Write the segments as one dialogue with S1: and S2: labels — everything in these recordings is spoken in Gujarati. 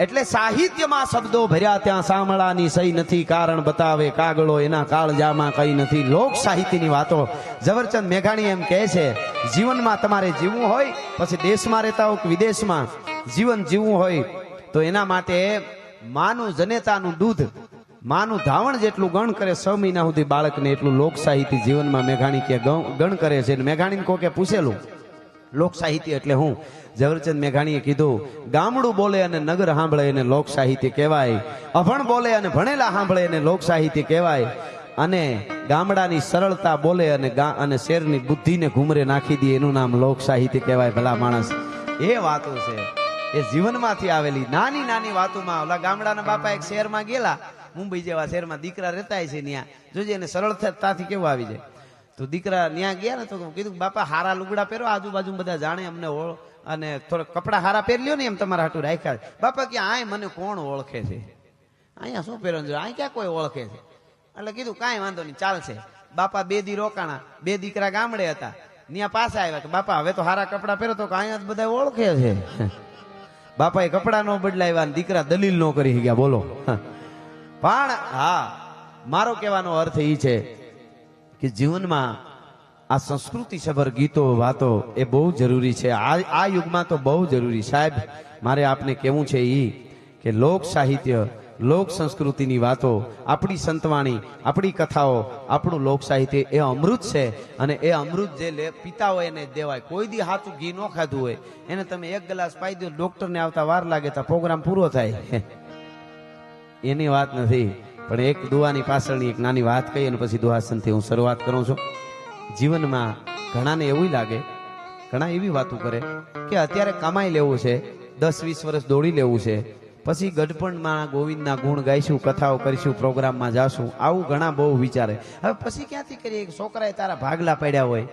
S1: એટલે સાહિત્યમાં શબ્દો ભર્યા ત્યાં સાંભળાની સહી નથી. કારણ બતાવે કાગળો એના કાળજામાં કઈ નથી. લોક સાહિત્યની વાતો ઝવરચંદ મેઘાણી એમ કહે છે, જીવનમાં તમારે જીવવું હોય, પછી દેશમાં રહેતા હો કે વિદેશમાં? જીવન જીવવું હોય તો એના માટે માનું જનેતાનું દૂધ, માનું ધાવણ જેટલું ગણ કરે છ મહિના સુધી બાળકને એટલું લોક સાહિત્ય જીવનમાં મેઘાણી કે ગણ કરે છે. મેઘાણી કોકે પૂછેલું, લોક સાહિત્ય એટલે હું? ઝવરચંદ મેઘાણીએ કીધું, ગામડું બોલે અને નગર સાંભળે એને લોક સાહિત્ય કહેવાય. અભણ બોલે અને ભણેલા સાંભળે એને લોક સાહિત્ય કહેવાય. અને ગામડાની સરળતા બોલે અને અને શેરની બુદ્ધિને ઘુમરે નાખી દે એનું નામ લોક સાહિત્ય કહેવાય ભલા માણસ. એ વાતો છે. એ જીવનમાંથી આવેલી નાની નાની વાતોમાં ઓલા ગામડાના બાપા એક શહેરમાં ગયેલા. મુંબઈ જેવા શહેરમાં દીકરા રહેતા છે ત્યાં. જોજે એને સરળતાથી કેવું આવી જાય. તો દીકરા ત્યાં ગયા ને તો કીધું, બાપા, હારા લુગડા પહેરો, આજુબાજુ બધા જાણે અમને અને થોડા કપડા હારા પહેરી લ્યો ને એમ તમારા હાટું રાખ્યા. બાપા કે આય મને કોણ ઓળખે છે? અહીંયા શું પહેરવાનું છે? અહીં ક્યાં કોઈ ઓળખે છે? એટલે કીધું કાંઈ વાંધો નહીં, ચાલશે. બાપા બે દી રોકાણા, બે દીકરા ગામડે હતા. ત્યાં પાછા આવ્યા કે બાપા, હવે તો હારા કપડા પહેરો તો અહીંયા જ બધા ઓળખે છે. બાપાએ કપડા નો બદલાવ્યા દીકરા દલીલ નો કરી ગયા બોલો. પણ હા, મારો કહેવાનો અર્થ એ છે કે જીવનમાં આ સંસ્કૃતિ સભર ગીતો, વાતો એ બહુ જરૂરી છે. આ આ યુગમાં તો બહુ જરૂરી. સાહેબ, મારે આપને કહેવું છે એ કે લોક સાહિત્ય, લોક સંસ્કૃતિની વાતો, આપણી સંતવાણી, આપણી કથાઓ, આપણું લોક સાહિત્ય એ અમૃત છે અને એ અમૃત જે લે, પીતા હોય એને દેવાય. કોઈ દી હાથું ઘી ન ખાધું હોય. એને તમે એક ગ્લાસ પાઈ દો, ડોક્ટરને આવતા વાર લાગે તો પ્રોગ્રામ પૂરો થાય. એની વાત નથી. પણ એક દુવાની પાછળની એક નાની વાત કહી અને પછી દુહાસનથી હું શરૂઆત કરું છું. જીવનમાં ઘણાને એવું લાગે, ઘણા એવી વાતો કરે કે અત્યારે કમાઈ લેવું છે, દસ વીસ વર્ષ દોડી લેવું છે, પછી ગઢપણમાં ગોવિંદના ગુણ ગાઈશું, કથાઓ કરીશું, પ્રોગ્રામમાં જાશું, આવું ઘણા બહુ વિચારે. હવે પછી ક્યાંથી કરીએ? છોકરાએ તારા ભાગલા પડ્યા હોય.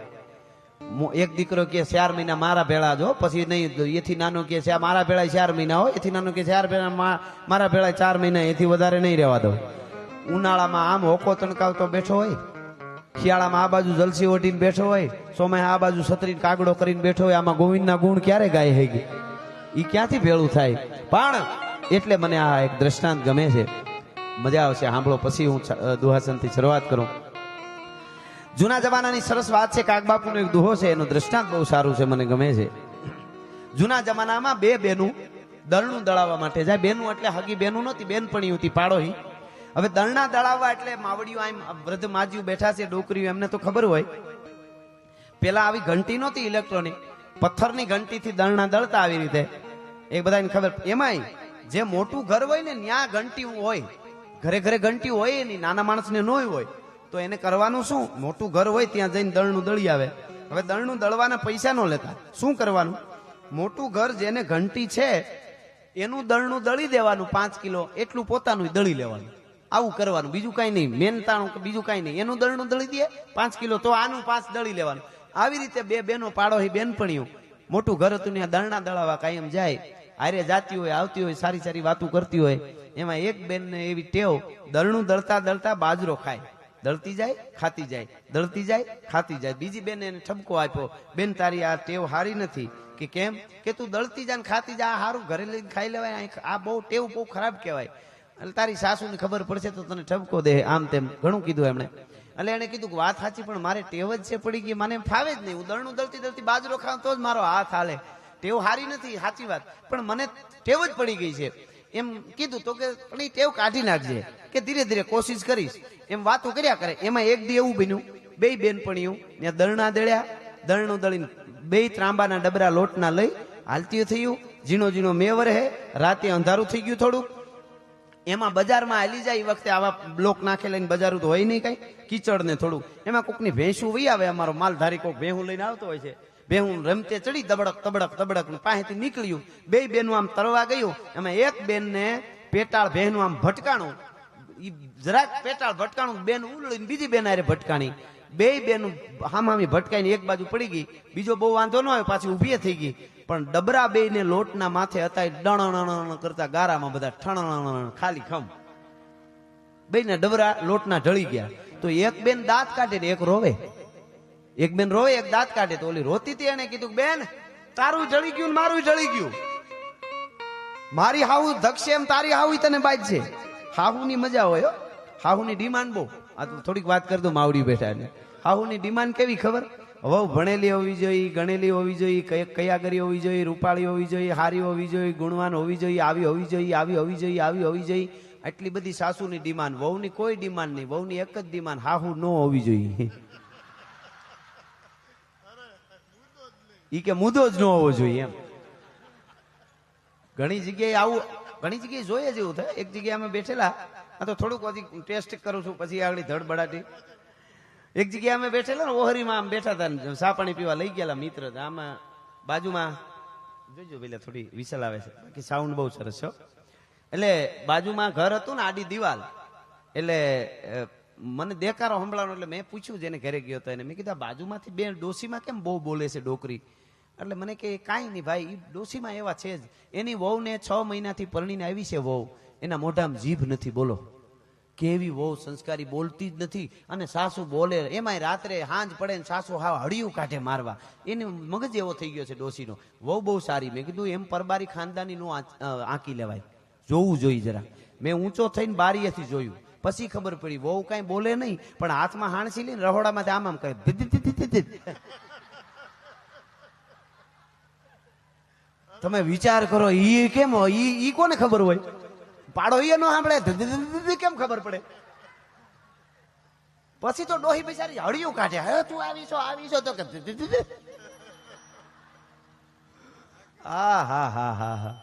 S1: એક દીકરો કે ચાર મહિના મારા ભેળા જો પછી નહીં એથી નાનો કે છે મારા ભેળા ચાર મહિના હોય એથી નાનો કે ચાર ભેળા મારા ભેળા ચાર મહિના, એથી વધારે નહીં રહેવા દો. ઉનાળામાં આમ હોકો તણકાવતો બેઠો હોય. શિયાળામાં આ બાજુ જલસી ઓઢીને બેઠો હોય સોમે આ બાજુ છત્રીને કાગડો કરીને બેઠો હોય, આમાં ગોવિંદના ગુણ ક્યારે ગાય હેગી ઈ ક્યાંથી ભેળું થાય? પણ એટલે મને આ એક દ્રષ્ટાંત ગમે છે. મજા આવશે, સાંભળો, પછી હું દુહાસનથી શરૂઆત કરું. જૂના જમાનાની સરસ વાત છે કાગબાપુનો એક દુહો છે, એનું દ્રષ્ટાંત બહુ સારું છે, મને ગમે છે. જૂના જમાનામાં બે બેનું દળનું દળાવવા માટે જાય. બેનું એટલે હગી બેનું નહોતી બેનપણી હતી પાડોહી હવે દળના દળાવવા એટલે માવડીઓ આમ વૃદ્ધ માજીઓ બેઠા છે, ડોકરીઓ, એમને તો ખબર હોય. પેલા આવી ઘંટી નહોતી ઇલેક્ટ્રોનિક પથ્થરની ઘંટીથી દળના દળતા આવી રીતે. એ બધાને ખબર. એમાંય જે મોટું ઘર હોય ને ત્યાં ઘંટી હોય, ઘરે ઘરે ઘંટી હોય નહીં નાના માણસને ન હોય, તો એને કરવાનું શું? મોટું ઘર હોય ત્યાં જઈને દળનું દળી આવે. હવે દળનું દળવાના પૈસા ન લેતા. શું કરવાનું? મોટું ઘર જેને ઘંટી છે, એનું દળનું દળી દેવાનું પાંચ કિલો, એટલું પોતાનું દળી લેવાનું. આવું કરવાનું. બીજું કઈ નહીં. મેનતાણું કે બીજું કઈ નહીં. એનું દળનું દળી દે. પાંચ કિલો તો આનું પાંચ દળી લેવાનું. આવી રીતે બે બેનો પાડો એ બેનપણીઓ. મોટું ઘર હતું ત્યાં દળના દળાવા કાયમ જાય. આરે જાતી હોય, આવતી હોય, સારી સારી વાતો કરતી હોય. એમાં એક બેનને એવી ટેવ, દળનું દળતા દળતા બાજરો ખાય. દળતી જાય, ખાતી જાય. દળતી જાય, ખાતી જાય. બીજી બેન એને ઠપકો આપ્યો. બેન, તારી આ ટેવ હારી નથી. કે કેમ? કે તું દળતી જા ખાતી જા. હારું ઘરે લઈને ખાઈ લેવાય. આ બહુ ટેવ બહુ ખરાબ કહેવાય. એટલે તારી સાસુને ખબર પડશે તો તને ઠપકો દે. આમ તેમ ઘણું કીધું એમણે. એટલે એને કીધું કે વાત સાચી, પણ મારે ટેવ જ છે પડી ગઈ. મને ફાવે જ નહીં. હું દળનું દળતી દળતી બાજરો ખાવ તો જ મારો હાથ હાલે. ટેવ હારી નથી, સાચી વાત. પણ મને ટેવ જ પડી ગઈ છે. એમ કીધું તો કે, પણ એ ટેવ કાઢી નાખજે, કે ધીરે ધીરે કોશિશ કરીશ. એમ વાતો કર્યા કરે. એમાં એક દી એવું બન્યું. બે બેનપણીઓ ત્યાં દળના દળ્યા. દળનું દળીને બે ત્રાંબાના ડબરા લોટના લઈ હાલતી થયું. ઝીણો ઝીણો મેવર હે રાતે અંધારું થઈ ગયું થોડુંક. એમાં બજારમાં હાલી જાય એ વખતે આવા બ્લોક નાખે લઈને બજારું તો હોય નહીં કઈ. કીચડ ને થોડું. એમાં કોકની ભેંસું વહી આવે, અમારો માલધારી કોક ભેહું લઈને આવતો હોય છે. ભેહું રમતે ચડી દબડક તબડક તબડક પાસેથી નીકળ્યું. બે બેનું આમ તરવા ગયું. એમાં એક બેનને પેટાળ ભેહનું આમ ભટકાણું. જરાક પેટાળ ભટકાણું, બેન ઉલળીને બીજી બેન આરે ભટકાણી. બે બેનું હામામી ભટકાઈને એક બાજુ પડી ગઈ. બીજો બહુ વાંધો ન આવ્યો, પાછી ઊભી થઈ ગઈ. પણ ડબરા બે ને લોટના માથે હતા ડણ કરતા ગારામાં બધા ઠણ ખાલી ખમ. બે ને ડબરા લોટના ઢળી ગયા. તો એક બેન દાંત કાઢે ને એક રોવે. એક બેન રોવે, એક દાંત કાઢે તો ઓલી રોતી હતી એને કીધું બેન, તારું જળી ગયું મારું જળી ગયું. મારી હાહુ ધક્ષે એમ તારી હાહુ તને બાજ છે હાહુની મજા હોય હાહુની ડિમાન્ડ બહુ. આ તો થોડીક વાત કરી દઉં માવડી બેઠા એને હાહુની ડિમાન્ડ કેવી ખબર? વહુ ભણેલી હોવી જોઈએ ગણેલી હોવી જોઈએ કયા કરી હોવી જોઈએ રૂપાળી હોવી જોઈએ હારી હોવી જોઈએ ગુણવાન હોવી જોઈએ આવી હોવી જોઈએ આવી હોવી જોઈએ આવી હોવી જોઈએ આટલી બધી સાસુની ડિમાન્ડ, વહુની કોઈ ડિમાન્ડ નહીં, વહુની એક જ ડિમાન્ડ હાહુ ન હોવી જોઈએ. ઈ કે મુદ્દો જ ન હોવો જોઈએ એમ. ઘણી જગ્યાએ આવું, ઘણી જગ્યાએ જોઈએ જેવું થાય, એક જગ્યાએ અમે બેઠેલા, આ તો થોડુંક હજી ટેસ્ટ કરું છું, પછી આગળ ધડબડાટી. એક જગ્યાએ અમે બેઠેલા ને ઓહરીમાં આમ બેઠા હતા ચા પાણી પીવા લઈ ગયેલા મિત્ર આમાં બાજુમાં જોજો પેલા થોડી વિસલ આવે છે. બાકી સાઉન્ડ બહુ સરસ છે એટલે બાજુમાં ઘર હતું ને આડી દિવાલ. એટલે મને દેકારો સંભળાનો એટલે મેં પૂછ્યું જેને ઘરે ગયો હતો એને. મેં કીધું બાજુમાંથી બે ડોસીમાં કેમ બહુ બોલે છે ડોકરી? એટલે મને કે, કાંઈ નહીં ભાઈ એ ડોસીમાં એવા છે જ. એની વહુને છ મહિનાથી પરણીને આવી છે વહુ. એના મોઢામાં જીભ નથી, બોલો. કેવી વહુ સંસ્કારી બોલતી જ નથી અને સાસુ બોલે, એમાંય રાત્રે હાંજ પડે ને સાસુ હાવ હળિયું કાઢે મારવા. એને મગજ એવો થઈ ગયો છે ડોસીનો વહુ બહુ સારી. મેં કીધું, એમ પરબારી ખાનદાની નો આંકી લેવાય. જોવું જોઈએ જરા. મેં ઊંચો થઈને બારીએથી જોયું. પછી ખબર પડી, વહુ કાંઈ બોલે નહીં, પણ હાથમાં હાણસી લઈને રહોડામાંથી આમ આમ કરે. તમે વિચાર કરો, ઈ કેમ ઈ કોને ખબર હોય? પાડો ઈ નો સાંભળે. કેમ ખબર પડે? પછી તો ડોહી બિચારી હળિયું કાઢે. હે, તું આવી છો આવી છો. તો કે. હા હા હા હા.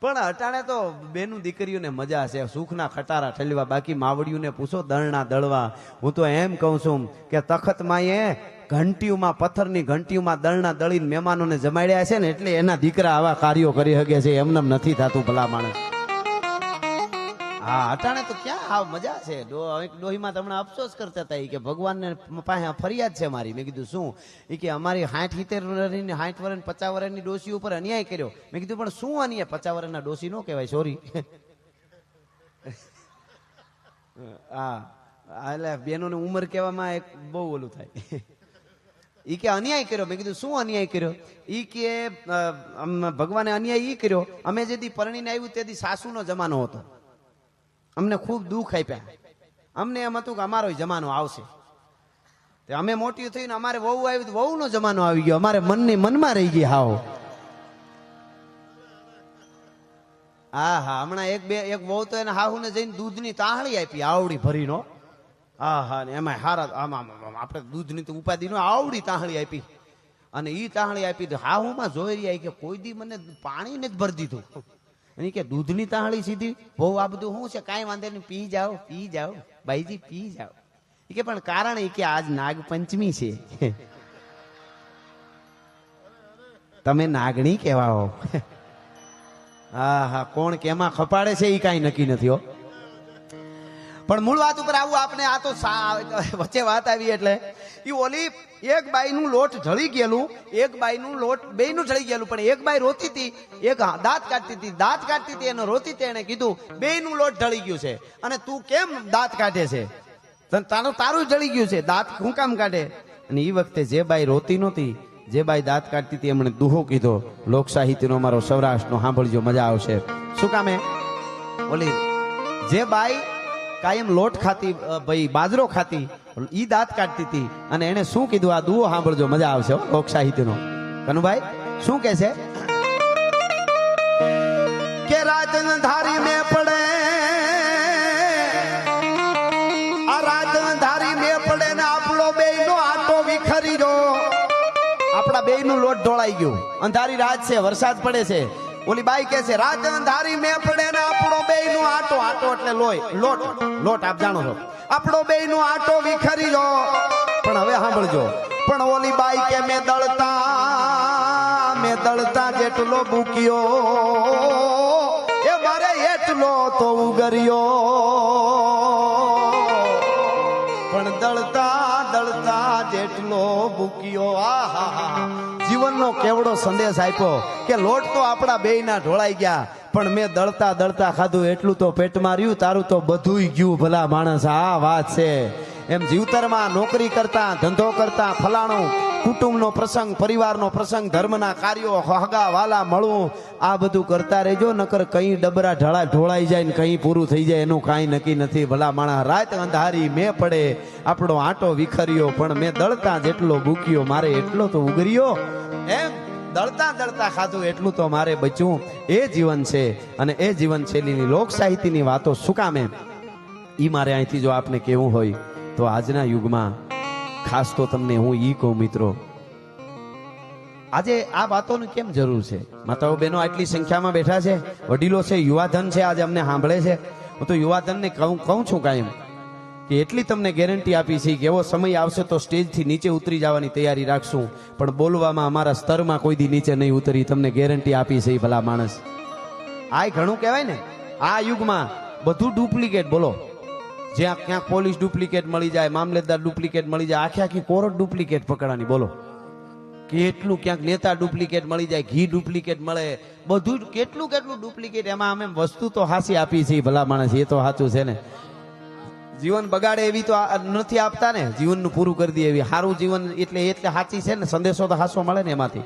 S1: પણ અટાણે તો બેનું દીકરીઓને મજા છે સુખના ખટારા ઠલવા, બાકી માવડિયુંને પૂછો, દળના દળવા. હું તો એમ કહું છું કે તખત એ ઘંટીઓમાં, પથ્થરની ઘંટીઓમાં દળના દળીને મહેમાનોને જમાડ્યા છે ને એટલે એના દીકરા આવા કાર્યો કરી શકે છે. એમને નથી થતું ભલા માણસ. હા, અટાણે તો ક્યાં? આવ મજા છે. ડોહીમાં તમને અફસોસ કરતા હતા કે ભગવાનને પાસે ફરિયાદ છે મારી. મેં કીધું, શું? એ કે, અમારી હાઠ સિત્તેર વર્ષની હાઠ વર્ષ પચાસ વર્ષની ડોસી ઉપર અન્યાય કર્યો. મેં કીધું, પણ શું અન્યાય? પચાસ વર્ષના ડોસી નો કહેવાય, સોરી. હા, એટલે બહેનોને ઉંમર કહેવામાં એક બહુ ઓલું થાય. ઈ કે, અન્યાય કર્યો. મેં કીધું, શું અન્યાય કર્યો? ઈ કે ભગવાને અન્યાય એ કર્યો, અમે જેથી પરણીને આવ્યું, તેથી સાસુનો જમાનો હતો. અમને ખૂબ દુઃખ આપ્યા. અમને એમ હતું કે અમારો જમાનો આવશે. અમે મોટી થઈને અમારે વહુ આવી તો વહુનો જમાનો આવી ગયો. અમારે મનની મનમાં રહી ગઈ હાવ. હા હા હમણાં એક બે, એક વહુ તો એને હાહુને જઈને દૂધની તાહળી આપી, આવડી ભરીનો. હા હા ને એમાં હારા, આમ આપણે દૂધની તો ઉપાધિ નો આવડી તાહળી આપી. અને એ તાહળી આપી તો હાહુમાં જોઈ રહ્યા કે કોઈ દી મને પાણી નથી ભરી દીધું. ઈ કે દૂધની તાહળી સીધી? બહુ આ બધું શું છે? કાંઈ વાંધો નહીં, પી જાઓ પી જાઓ. બાઈજી પી જાઓ. એ કે પણ કારણ એ કે આજ નાગપંચમી છે. તમે નાગણી કહેવાઓ. હા હા કોણ કેમાં ખપાડે છે એ કાંઈ નક્કી નથી હો. પણ મૂળ વાત ઉપર આવું આપણે આ તો વચ્ચે વાત આવી એટલે. એ ઓલી એક બાઈનું લોટ ઢળી ગયેલું, એક બાઈનું લોટ બેયનું ઢળી ગયેલું, પણ એક બાઈ રોતી હતી એક દાંત કાઢતી હતી દાંત કાઢતી હતી એને રોતી હતી એને કીધું, બેયનું લોટ ઢળી ગયું છે. અને તું કેમ દાંત કાઢે છે? તારું તારું ઢળી ગયું છે, દાંત હું કામ કાઢે? અને એ વખતે જે બાઈ રોતી નહોતી, જે બાઈ દાંત કાઢતી હતી એમણે દુહો કીધો, લોક અમારો સૌરાષ્ટ્રનો સાંભળજો, મજા આવશે. શું કામે ઓલી, જે બાઈ કાયમ લોટ ખાતી ભાઈ બાજરો ખાતી, ઈ દાંત કાઢતી હતી. અને એને શું કીધું? આ દુઓ સાંભળજો, મજા આવશે લોક સાહિત્યનો. કનુભાઈ, શું કે છે? કે રાજધારી મેં પડે. આ રાજધારી મેં પડે ને આપણો બે નો આટો વિખરી જો આપણા બે નું લોટ ઢોળાઈ ગયું. અંધારી રાત છે, વરસાદ પડે છે. ઓલી બાઈ કે છે રાત અંધારી મેં પડે ને આપણો બે નું આટો. આટો એટલે લોહી. લોટ. લોટ આપ જાણો છો. આપણો બે નું આટો વિખરી જો પણ હવે સાંભળજો. પણ ઓલી બાઈ કે, મેં દળતા મેં દળતા જેટલો બુક્યો, એ મારે એટલો તો ઉગર્યો. જીવનનો કેવડો સંદેશ આપ્યો કે લોટ તો આપણા બેયના ઢોળાઈ ગયા, પણ મેં દળતા દળતા ખાધું, એટલું તો પેટમાં રહ્યું તારું તો બધુંય ગયું, ભલા માણસ, આ વાત છે. એમ જીવતરમાં નોકરી કરતા, ધંધો કરતા, ફલાણું કુટુંબનો પ્રસંગ, પરિવારનો પ્રસંગ, ધર્મના કાર્યો, હગા, વાલા, મળવું, આ બધું કરતા રહેજો, નકર કઈ ડબરા ઢળા ઢોળાઈ જાય ને કઈ પૂરું થઈ જાય એનું કાંઈ નક્કી નથી. ભલા માણા રાત અંધારી મેં પડે, આપણો આંટો વિખર્યો, પણ મેં દળતા જેટલો ભૂક્યો મારે એટલો તો ઉગર્યો એમ દળતા દળતા ખાધું, એટલું તો મારે બચ્યું. એ જીવન છે અને એ જીવન શૈલીની લોક સાહિત્યની વાતો શું કામે એ મારે અહીંથી જો આપને કેવું હોય, તો આજના યુગમાં ખાસ તો તમને હું ઈ કહું, મિત્રો. આજે આ વાતોની કેમ જરૂર છે? માતાઓ બહેનો આટલી સંખ્યામાં બેઠા છે. વડીલો છે, યુવાધન છે, આજે અમને સાંભળે છે. હું તો યુવાધનને કહું કહું છું કાયમ કે એટલી તમને ગેરંટી આપી છે કે એવો સમય આવશે તો સ્ટેજથી નીચે ઉતરી જવાની તૈયારી રાખશું. પણ બોલવામાં અમારા સ્તરમાં કોઈ દી નીચે નહીં ઉતરી. તમને ગેરંટી આપી છે ભલા માણસ. આ ઘણું કહેવાય ને? આ યુગમાં બધું ડુપ્લિકેટ, બોલો. જ્યાં ક્યાંક પોલીસ ડુપ્લિકેટ મળી જાય મામલેદાર ડુપ્લિકેટ મળી જાય, આખી આખી કોર્ટ ડુપ્લિકેટ પકડવાની બોલો. કેટલું ક્યાંક નેતા ડુપ્લિકેટ મળી જાય, ઘી ડુપ્લિકેટ મળે, બધું કેટલું કેટલું ડુપ્લિકેટ, એમાં અમે વસ્તુ તો હાસી આપી છે ભલા માણસ, એ તો સાચું છે ને. જીવન બગાડે એવી તો નથી આપતા ને, જીવનનું પૂરું કરી દે એવી. સારું જીવન એટલે એટલે સાચી છે ને, સંદેશો તો હાસો મળે ને એમાંથી.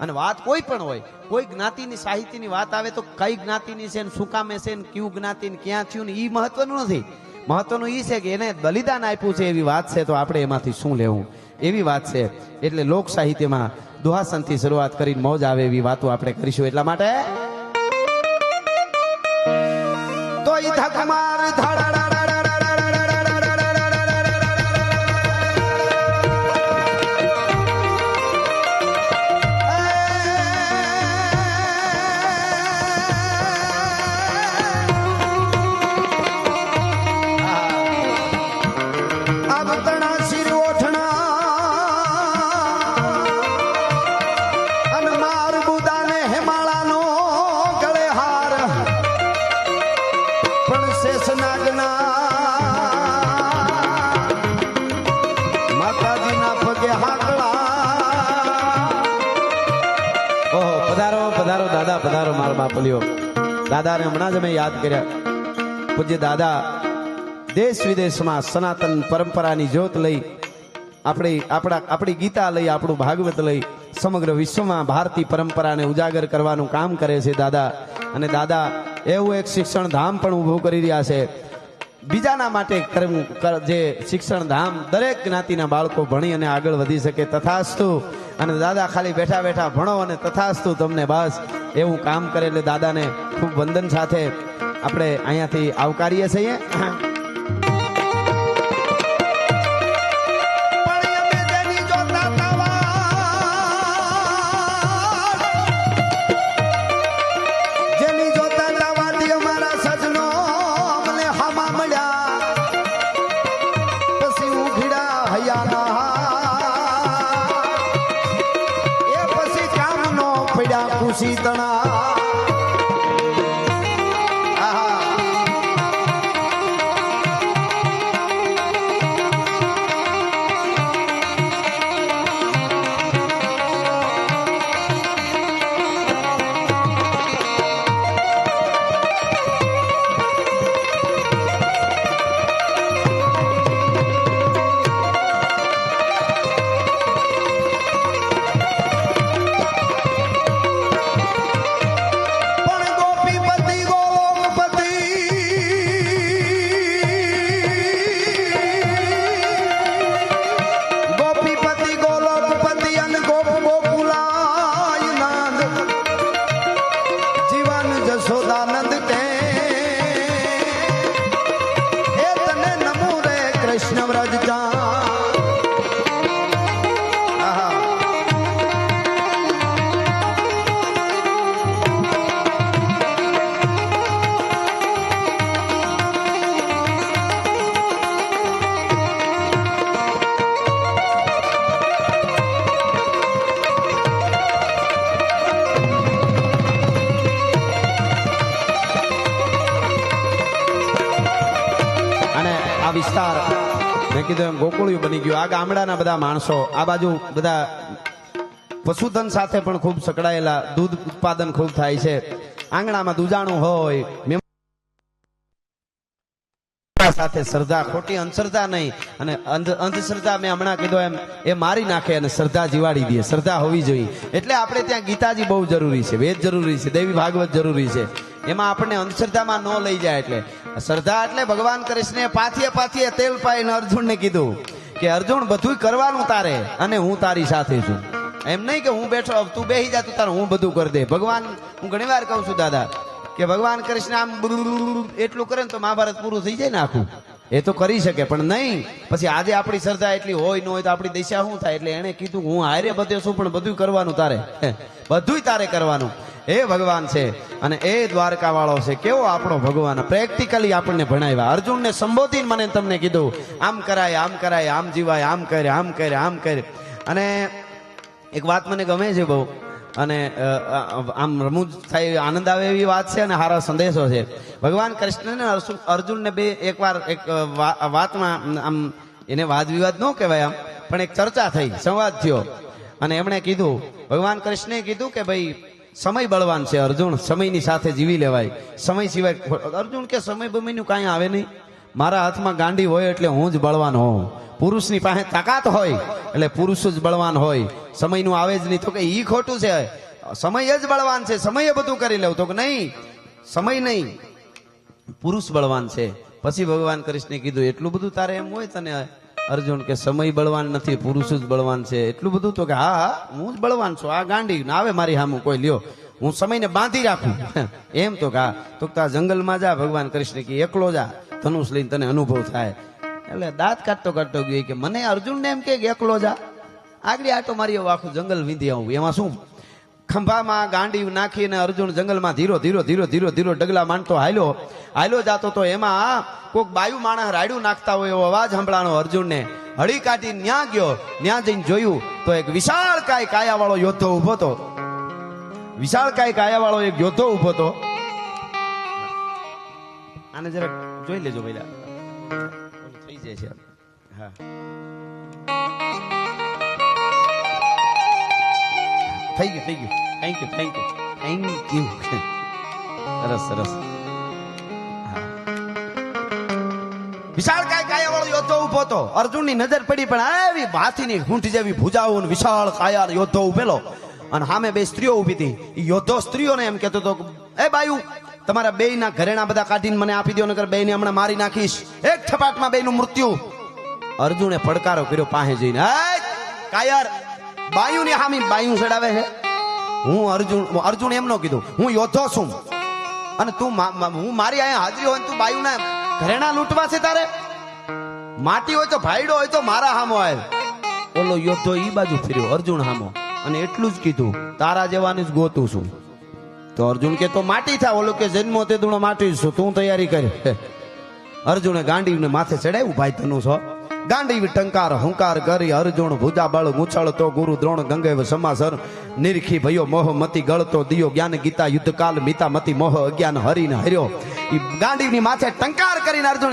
S1: અને વાત કોઈ પણ હોય, કોઈ જ્ઞાતિની, સાહિત્યની વાત આવે તો કઈ જ્ઞાતિની છે ને, શું કામે છે ને, કયું જ્ઞાતિ ક્યાં થયું ને એ મહત્વનું નથી. મહત્વનું એ છે કે એને બલિદાન આપ્યું છે એવી વાત છે, તો આપણે એમાંથી શું લેવું? એવી વાત છે. એટલે લોક સાહિત્યમાં દુહાસનથી શરૂઆત કરીને મોજ આવે એવી વાતો આપણે કરીશું. એટલા માટે તો ઈ ધકમાર માતાજીના પગે હાકડા ઓહો, પધારો પધારો દાદા, પધારો મારા બાપલીઓ. દાદાને હમણાં જ મેં યાદ કર્યા. પૂજ્ય દાદા, દેશ વિદેશમાં સનાતન પરંપરાની જ્યોત લઈ, આપણી, આપણા, આપણી ગીતા લઈ, આપણું ભાગવત લઈ, સમગ્ર વિશ્વમાં ભારતીય પરંપરાને ઉજાગર કરવાનું કામ કરે છે દાદા. અને દાદા, એવું એક શિક્ષણ ધામ પણ ઊભું કરી રહ્યા છે. બીજાના માટે કરવું, કર- જે શિક્ષણ ધામ દરેક જ્ઞાતિના બાળકો ભણી અને આગળ વધી શકે તથાસ્તુ. અને દાદા ખાલી બેઠા બેઠા ભણો અને તથાસ્તુ તમને બસ એવું કામ કરે એટલે દાદાને ખૂબ વંદન સાથે આપણે અહીંયાથી આવકારીએ છીએ. ગયું. આ ગામડાના બધા માણસો, આ બાજુ બધા પશુધન સાથે પણ ખૂબ સંકળાયેલા, દૂધ ઉત્પાદન ખૂબ થાય છે. આંગણામાં દુજાણું હોય સાથે શ્રદ્ધા, ખોટી અંધશ્રદ્ધા નહીં. અને અંધ, અંધશ્રદ્ધા મેં હમણાં કીધું એમ, એ મારી નાખે અને શ્રદ્ધા જીવાડી દે. શ્રદ્ધા હોવી જોઈએ. એટલે આપણે ત્યાં ગીતાજી બહુ જરૂરી છે, વેદ જરૂરી છે, દેવી ભાગવત જરૂરી છે. એમાં આપણને અંધશ્રદ્ધામાં ન લઈ જાય એટલે. શ્રદ્ધા એટલે ભગવાન કૃષ્ણે પાથીએ પાથીએ તેલ પાઈને અર્જુનને કીધું. કે અર્જુન બધું કરવાનું તારે અને હું તારી સાથે છું. એમ નહીં કે હું બેઠો, તું બેસી જા, તું તારે હું બધું કરી દે. ભગવાન, હું ઘણી વાર કહું છું, દાદા, કે ભગવાન કૃષ્ણ આમ એટલું કરે ને તો મહાભારત પૂરું થઈ જાય ને આખું એ તો કરી શકે પણ નહીં પછી આજે આપણી શ્રદ્ધા એટલી હોય ન હોય તો આપણી દિશા શું થાય એટલે એણે કીધું હું હારે બધે છું પણ બધું કરવાનું તારે બધું તારે કરવાનું એ ભગવાન છે. અને એ દ્વારકા વાળો છે. કેવો આપણો ભગવાન. પ્રેક્ટિકલી આપણને ભણાવ્યા. અર્જુનને સંબોધીને મને તમને કીધું, આમ કરાય આમ કરાય, આમ જીવાય, આમ કરે આમ કરે આમ કરે. અને એક વાત મને ગમે છે બહુ. અને આમ રમૂજ થાય આનંદ આવે એવી વાત છે અને સારો સંદેશો છે. ભગવાન કૃષ્ણને અર્જુનને બે એકવાર એક વાતમાં આમ એને વાદ વિવાદ ન કહેવાય આમ, પણ એક ચર્ચા થઈ, સંવાદ થયો. અને એમણે કીધું, ભગવાન કૃષ્ણે કીધું કે ભાઈ સમય બળવાન છે, અર્જુન. સમયની સાથે જીવી લેવાય. સમય સિવાય અર્જુન કે સમય બમયનું કાંઈ આવે નહીં. મારા હાથમાં ગાંડી હોય એટલે હું જ બળવાન હોઉં. પુરુષની પાસે તાકાત હોય એટલે પુરુષ જ બળવાન હોય. સમયનું આવે જ નહીં તો કે ઈ ખોટું છે. સમય જ બળવાન છે, સમયે બધું કરી લેવું. તો કે નહીં, સમય નહીં. પુરુષ બળવાન છે. પછી ભગવાન કૃષ્ણે કીધું, એટલું બધું તારે એમ હોય તને અર્જુન કે સમય બળવાન નથી, પુરુષ જ બળવાન છે. એટલું બધું તો કે હા હા જ બળવાન છું. આ ગાંડી આવે મારી હામું કોઈ, લ્યો. હું સમયને બાંધી રાખું. એમ તો કે હા. તો આ જંગલમાં જા, ભગવાન કૃષ્ણ કે એકલો જા. ધનુષ લઈને તને અનુભવ થાય. એટલે દાંત કાઢતો કાઢતો ગયો કે મને અર્જુનને એમ કે એકલો જા. આગળ આટો મારી આખું જંગલ વીંધી આવું. એમાં શું ખંભામાં ગાંડી નાખીને અર્જુન જંગલમાં ધીરો ધીરો ધીરો ધીરો ધીરો ડગલા માંડતો હાલ્યો. હાલ્યો જાતો તો એમાં કોક બાયુ માણસ રાયડું નાખતા હોય એવો અવાજ સંભળાણો અર્જુનને. હળી કાઢી ન્યા ગયો. ન્યા જઈને જોયું તો એક વિશાળ કાય કાયાવાળો યોદ્ધો ઊભો હતો. વિશાળ કાય કાયાવાળો એક યોદ્ધો ઊભો હતો. આને જરા જોઈ લેજો પેલા થઈ જાય છે. હા. થઈ ગયું થઈ ગયું thank you thank you thank you સરસ સરસ વિશાળ કાય કાયા યોદ્ધો ઊભો હતો. અર્જુનની નજર પડી પણ આવી હાથીની ઘૂંટી જેવી ભુજાઓ વિશાળ કાયા યોદ્ધો ઉભેલો. અને સામે બે સ્ત્રીઓ ઊભી હતી. યોદ્ધો સ્ત્રીઓને એમ કહેતો હતો એ બાયુ તમારા બે ના ઘરેણા બધા કાઢીને મને આપી દો નગર બે ને હમણાં મારી નાખીશ. એક થપાટમાં બે નું મૃત્યુ. અર્જુને પડકારો કર્યો પાસે જઈને. "હે, કાયર ને હામી બાયુ ચડાવે છે? હું અર્જુન અર્જુન એમ નો કીધું, હું યોદ્ધો છું. અને તું હું મારી અહીંયા હાજરી હોય તું તું બાયુના ઘરેણા લૂંટવા છે તારે? માટી હોય તો ભાઈડો હોય તો મારા હામો આવે. ઓલો યોદ્ધો ઈ બાજુ ફેર્યો, અર્જુન હામો. અને એટલું જ કીધું, તારા જેવાનું જ ગોતું છું. તો અર્જુન કે, તો માટી થા. ઓલો કે, જન્મો તે દુણો માટી છું, તું તૈયારી કરી. અર્જુને ગાંડીને માથે ચડાવ્યું, ભાઈ, તનું હો. ગાંડીવ ટંકાર હુંકાર કરી, અર્જુન ભુજા બળ મૂછળતો ગુરુ, દ્રોણ ગંગે સમાસર, નિરખી ભયો, મોહ, મતી ગળતો દિયો, જ્ઞાન ગીતા યુદ્ધ કાલ મિતા મતી મોહ, અજ્ઞાન, હરીને, હર્યો. ઈ ગાંડીની માથે ટંકાર કરીને અર્જુન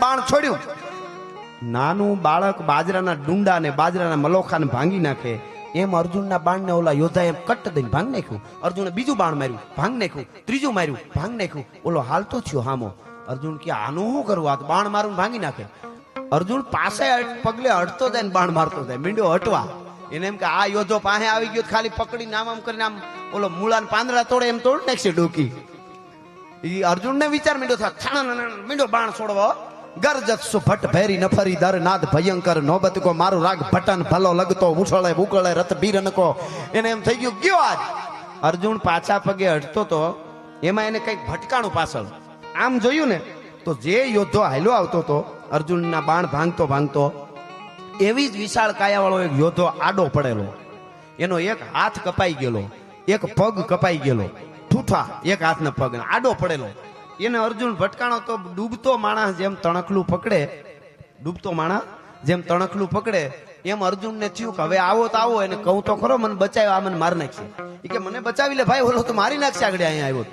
S1: બાણ છોડ્યું. નાનું બાળક બાજરાના ડુંડા ને બાજરાના મલોખાને ભાંગી નાખે. એમ અર્જુનના બાણને ઓલા યોદ્ધા એમ કટ દઈને ભાંગ નાખ્યું. અર્જુને બીજું બાણ માર્યું, ભાંગ નાખ્યું, ત્રીજું માર્યું, ભાંગ નાખ્યું. ઓલો હાલતો થયો હામો. અર્જુન કે, આનું શું કરવું આ બાણ મારું ભાંગી નાખે. અર્જુન પાસે પગલે હટતો જાય ને બાણ મારતો જાય. મીંડો હટવા. એને એમ કે, આ યોદ્ધો પાસે આવી ગયો ખાલી પકડીને આમ આમ કરીને આમ ઓલો મૂળા પાંદડા તોડે એમ તોડ નાખશે ડોકી. એ અર્જુન ને વિચાર મીંડો થાય મીંડો બાણ છોડવો. ગરજત સુભટ ભેરી નફરી દર નાદ ભયંકર નોબત કો મારું રાગ ભટન ભલો લગતો ઉછળે ઉકળે રત બીરન કો. એને એમ થઈ ગયું, ગયો આજ. અર્જુન પાછા પગે હટતો તો એમાં એને કંઈક ભટકાણું પાછળ. આમ જોયું ને, તો જે યોદ્ધો હાલ્યો આવતો તો અર્જુનના બાણ ભાંગતો ભાંગતો એવી જ વિશાળ કાયાવાળો એક યોદ્ધો આડો પડેલો. એનો એક હાથ કપાઈ ગયેલો, એક પગ કપાઈ ગયેલો, ઠૂઠા એક હાથના પગ આડો પડેલો. એને અર્જુન ભટકાણો તો ડૂબતો માણસ જેમ તણખલું પકડે, ડૂબતો માણસ જેમ તણખલું પકડે, એમ અર્જુનને થયું કે હવે આવો તો આવો, એને કહું તો ખરો, મને બચાવ્યો, આ મને મારી નાખશે. એ કે, મને બચાવી લે ભાઈ, ઓલો તો મારી નાખશે આગળ અહીંયા આવ્યો.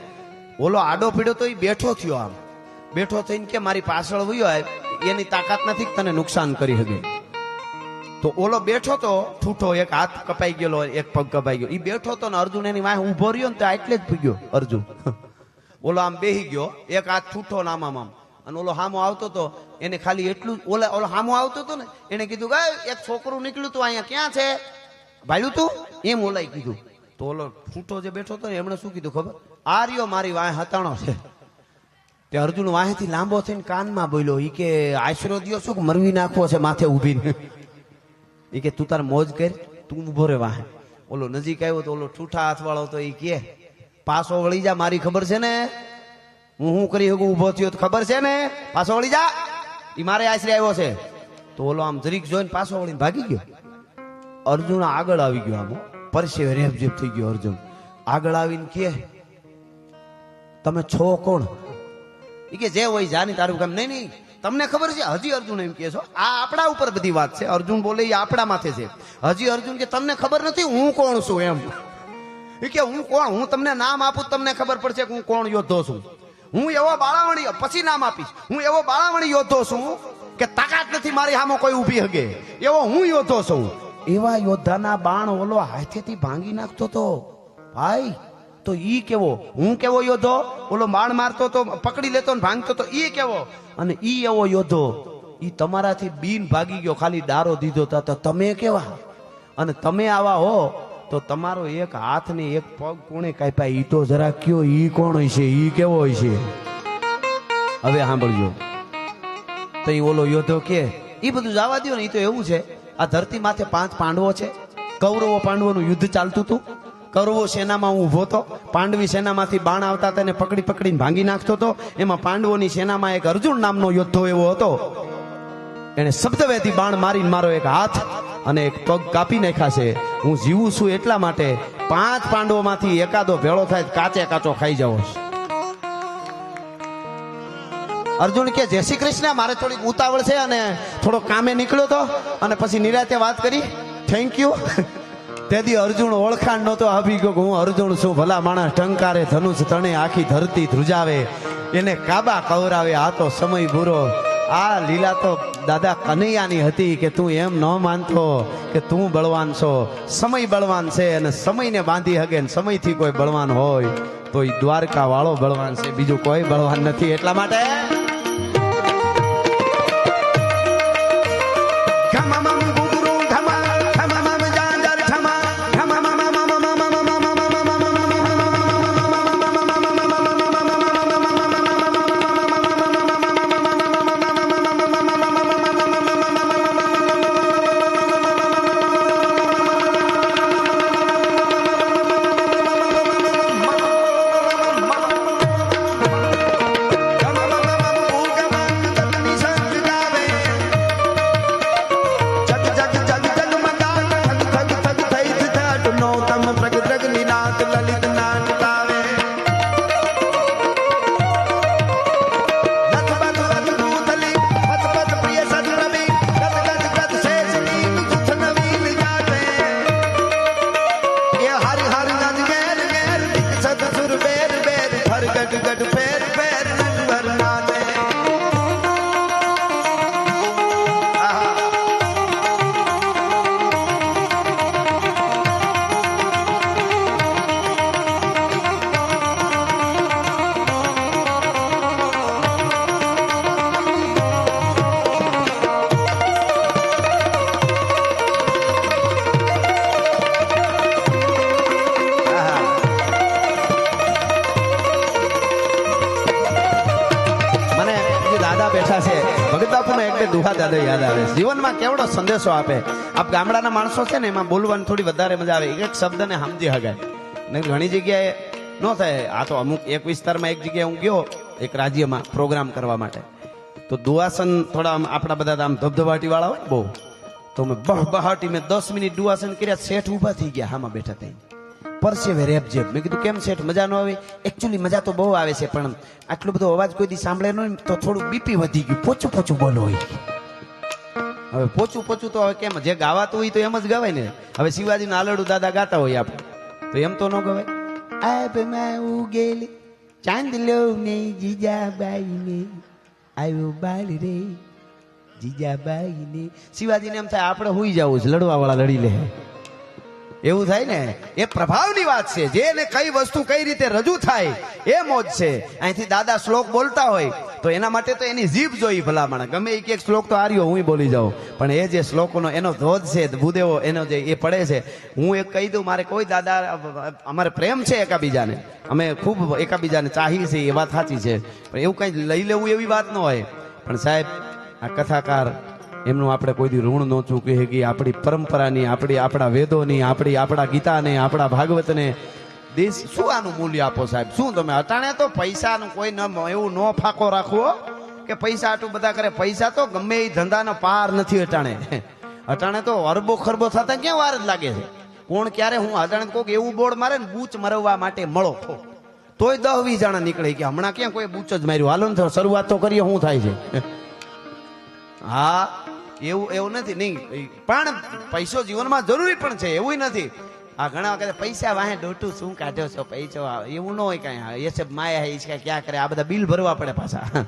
S1: ઓલો આડો પીડ્યો તો એ બેઠો થયો આમ. બેઠો થઈને કે મારી પાછળ વયો આવે એની તાકાત નથી તને નુકસાન કરી શકે તો ઓલો બેઠો તો ઠૂઠો એક હાથ કપાઈ ગયેલો એક પગ કપાઈ ગયો. એ બેઠો તો ને અર્જુન એની વાંહે ઊભો રહ્યો ને તો એટલે જ પીગ્યો અર્જુન. ઓલો આમ બેહી ગયો, એક હાથ ઠૂઠો ને આમ આમ અને ઓલો હામો આવતો તો એને ખાલી એટલું ઓલા, ઓલો હામો આવતો હતો ને એને કીધું કે એક છોકરું નીકળ્યું તું અહીંયા, ક્યાં છે? ભાડ્યું તું? એમ ઓલાય કીધું. તો ઓલો ફૂટો જે બેઠો હતો ને એમણે શું કીધું ખબર? આ રહ્યો મારી વાંહે હતાણો છે. તે અર્જુન વાહેથી લાંબો થઈને કાનમાં બોલ્યો, ઈ કે આશરો દિયો શું કે મરવી નાખવો છે માથે ઊભીને? ઈ કે, તું તાર મોજ કર, તું ઊભો રે વાહે. ઓલો નજીક આવ્યો તો ઓલો ઠૂઠા હાથવાળો તો ઈ કે, પાછો વળી જા, મારી ખબર છે ને? હું શું કરી શકું? ઊભો થયો તો ખબર છે ને? પાછો વળી જા. ઈ મારે આશરે આવ્યો છે. તો ઓલો આમ જરીક જોઈને પાછો વળીને ભાગી ગયો. અર્જુન આગળ આવી ગયો આમ પરસેવે રેપઝેપ થઈ ગયો અર્જુન. આગળ આવીને કે, તમે છો કોણ? કે જે હોય જાની તારું કામ. નહીં નહીં. તમને ખબર છે, હજી અર્જુન એમ કે છો આ આપણા ઉપર બધી વાત છે. અર્જુન બોલે એ આપણા માથે છે. હજી અર્જુન કે, તમને ખબર નથી હું કોણ છું? એમ. ઈ કે, હું કોણ? હું તમને નામ આપું તમને ખબર પડશે કે હું કોણ યોદ્ધો છું. હું એવો બાળાવણી, પછી નામ આપીશ. હું એવો બાળાવણી યોદ્ધો છું કે તાકાત નથી મારી સામે કોઈ ઊભી હગે. એવો હું યોદ્ધો છું. એવા યોદ્ધાના બાણ ઓલો હાથેથી ભાંગી નાખતો તો, ભાઈ તો ઈ કેવો? હું કેવો યોદ્ધો? ઓલો માળ મારતો તો, પકડી લેતો ને ભાંગતો તો ઈ કેવો? અને ઈ એવો યોદ્ધો, ઈ તમારાથી બીન ભાગી ગયો, ખાલી દારો દીધો હતા તો તમે કેવા? અને તમે આવા હો, તો તમારો એક હાથ ને એક પગ કોણે કાપ્યા? ઈ તો જરા કયો, ઈ કોણ છે ઈ કેવો હોય છે હવે સાંભળજો. તો ઈ ઓલો યોદ્ધો કે, ઈ બધું જવા દો ને, ઈ તો એવું છે. આ ધરતી માથે પાંચ પાંડવો છે. કૌરવો પાંડવોનું યુદ્ધ ચાલતું હતું. કૌરવો સેનામાં હું ઊભો હતો? પાંડવી સેનામાંથી બાણ આવતા તેને પકડી પકડીને ભાંગી નાખતો હતો. એમાં પાંડવોની સેનામાં એક અર્જુન નામનો યોદ્ધો એવો હતો. એને શબ્દવેથી બાણ મારીને મારો એક હાથ અને એક પગ કાપી નાખ્યા છે. હું જીવું છું એટલા માટે પાંચ પાંડવોમાંથી એકાદો ભેળો થાય કાચે કાચો ખાઈ જાવ અર્જુન કે, જય શ્રી કૃષ્ણ, મારે થોડીક ઉતાવળ છે અને થોડો કામે નીકળ્યો તો? અને પછી નિરાતે વાત કરી થેન્ક યુ તેથી અર્જુન ઓળખાણ નહોતો આપી ગયો હું અર્જુન છું. ભલા માણસ ટંકારે ધનુષ તણે આખી ધરતી ધ્રુજાવે. એને કાબા કવરાવે. આ તો સમય બુરો આ લીલા તો દાદા કનૈયાની હતી કે તું એમ ન માનતો કે તું બળવાન છો. સમય બળવાન છે અને સમયને બાંધી હગે ને સમયથી કોઈ બળવાન હોય. તો એ દ્વારકા વાળો બળવાન છે. બીજું કોઈ બળવાન નથી. એટલા માટે બે યાદ આવે જીવનમાં કેવડો સંદેશો આપે. આપ ગામડાના માણસો છે ને, એમાં બોલવાની થોડી વધારે મજા આવે. એક એક શબ્દને સમજી હગાય. ને ઘણી જગ્યાએ ન થાય. આ તો અમુક એક વિસ્તારમાં એક જગ્યાએ હું ગયો, એક રાજ્યમાં પ્રોગ્રામ કરવા માટે. તો દુઆસન થોડા આપણા બધા આમ ધબધબાટી વાળા હોય બહુ. તો મેં બહ બહાટી મેં દસ મિનિટ દુઆસન કર્યા, શેઠ ઊભા થઈ ગયા, હામાં બેઠા થઈ પરસેવે રેપ જેબ મેં કીધું, કેમ શેઠ, મજા ન આવે? એકચ્યુઅલી મજા તો બહુ આવે છે, પણ આટલો બધો અવાજ કોઈ દી સાંભળે ન તો થોડું બીપી વધી ગયું. પોચું પોચું બોલો હોય. હવે પોચું પોચું તો હવે કેમ? જે ગાવાતું હોય તો એમ જ ગવાય ને. હવે શિવાજીના આલડું દાદા ગાતા હોય આપણે. તો એમ તો ન ગવાય. આબમાં ઉગેલી ચાંદલો ને જીજાબાઈ ને. આવ્યો બાળ રે, જીજાબાઈ ને. શિવાજીને એમ થાય, આપણે હુઈ જવું છે લડવા વાળા લડી લે. એવું થાય ને, એ પ્રભાવની વાત છે. જે એને કઈ વસ્તુ કઈ રીતે રજૂ થાય, એ મોજ છે. અહીંથી દાદા શ્લોક બોલતા હોય, તો એના માટે તો એની જીભ જોઈ ભલામણ. ગમે એક એક શ્લોક તો હાર્યો હું બોલી જાઉં. પણ એ જે શ્લોકનો એનો ધોધ છે, ભૂદેવો એનો જે એ પડે છે, હું એક કહી દઉં, મારે કોઈ દાદા, અમારે પ્રેમ છે એકાબીજાને. અમે ખૂબ એકાબીજાને ચાહીએ છીએ, એ વાત સાચી છે. પણ એવું કંઈ લઈ લેવું એવી વાત ન હોય. પણ સાહેબ, આ કથાકાર એમનું આપણે કોઈ દી ઋણ ન ચૂકી શકીએ. આપણી પરંપરાની, આપણી આપણા વેદોની, આપણી આપણા ગીતાને, આપણા ભાગવતને. દેશ શું આનું મૂલ્ય આપો સાહેબ? શું તમે અટાણે તો પૈસાનું કોઈ ન એવું ન ફાકો રાખવો કે પૈસા આટલું બધા કરે. પૈસા તો ગમે એ ધંધાનો પાર નથી અટાણે. અટાણે તો અરબો ખરબો થતા ક્યાં વાર જ લાગે છે? કોણ ક્યારે હું અટાણે કોઈક એવું બોર્ડ મારે ને બૂચ મરવવા માટે મળો. તોય દહ વીસ જણા નીકળે કે હમણાં ક્યાં કોઈ બૂચ જ માર્યું. હાલો ને શરૂઆત તો કરીએ, શું થાય છે? હા. એવું એવું નથી. નહીં, પણ પૈસો જીવનમાં જરૂરી પણ છે, એવું નથી. આ ઘણા વખતે પૈસા વાહે ડોટું શું કાઢ્યો છો, પૈસો એવું ન હોય કાંઈ. એ છે માયા હે છે ક્યાં કરે, આ બધા બિલ ભરવા પડે પાછા.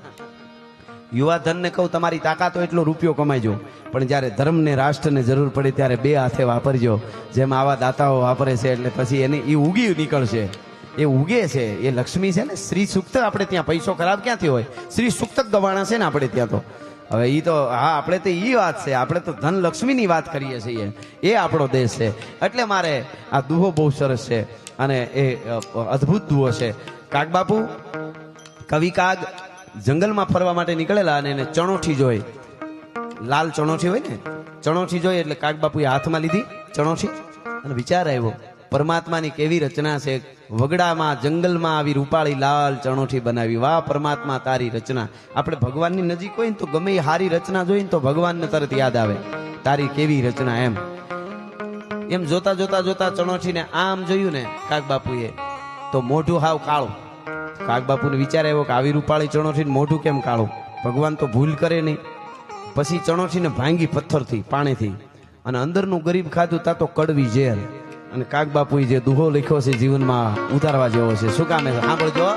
S1: યુવા ધનને કહું, તમારી તાકાતો એટલો રૂપિયો કમાઈજો પણ જ્યારે ધર્મને, રાષ્ટ્રને જરૂર પડે ત્યારે બે હાથે વાપરજો. જેમ આવા દાતાઓ વાપરે છે, એટલે પછી એને એ ઉગી નીકળશે. એ ઉગે છે, એ લક્ષ્મી છે ને, શ્રી સુક્ત, આપણે ત્યાં પૈસો ખરાબ ક્યાંથી હોય? શ્રી સુક્ત જ ગવાણા છે ને આપણે ત્યાં તો. હવે એ તો, હા, આપણે તો એ વાત છે. આપણે તો ધન લક્ષ્મીની વાત કરીએ છીએ. એ આપણો દેશ છે. એટલે મારે આ દુહો બહુ સરસ છે અને એ અદ્ભુત દુહો છે. કાગબાપુ કવિ કાગ જંગલમાં ફરવા માટે નીકળેલા અને એને ચણોઠી જોઈ. લાલ ચણોઠી હોય ને? ચણોઠી જોઈ એટલે કાગબાપુએ હાથમાં લીધી ચણોઠી અને વિચાર આવ્યો, પરમાત્માની કેવી રચના છે વગડામાં, જંગલમાં આવી રૂપાળી લાલ ચણોઠી બનાવી. વાહ, પરમાત્મા, તારી રચના. આપણે ભગવાનની નજીક હોય ને તો ગમે હારી રચના જોઈને તો ભગવાનને તરત યાદ આવે. તારી કેવી રચના એમ. એમ જોતા જોતા જોતા ચણોઠીને આમ જોયું ને કાગબાપુએ, તો મોઢું હાવ કાળું. કાગબાપુને વિચાર આવ્યો કે આવી રૂપાળી ચણોઠીને મોઢું કેમ કાળું? ભગવાન તો ભૂલ કરે નહીં. પછી ચણોઠીને ભાંગી પથ્થરથી, પાણીથી. અને અંદરનું ગરીબ ખાધું તા તો કડવી ઝેર અને કાગબાપુએ જે દુહો લખ્યો છે જીવનમાં ઉતારવા જેવો છે. શું કામે સાંભળજો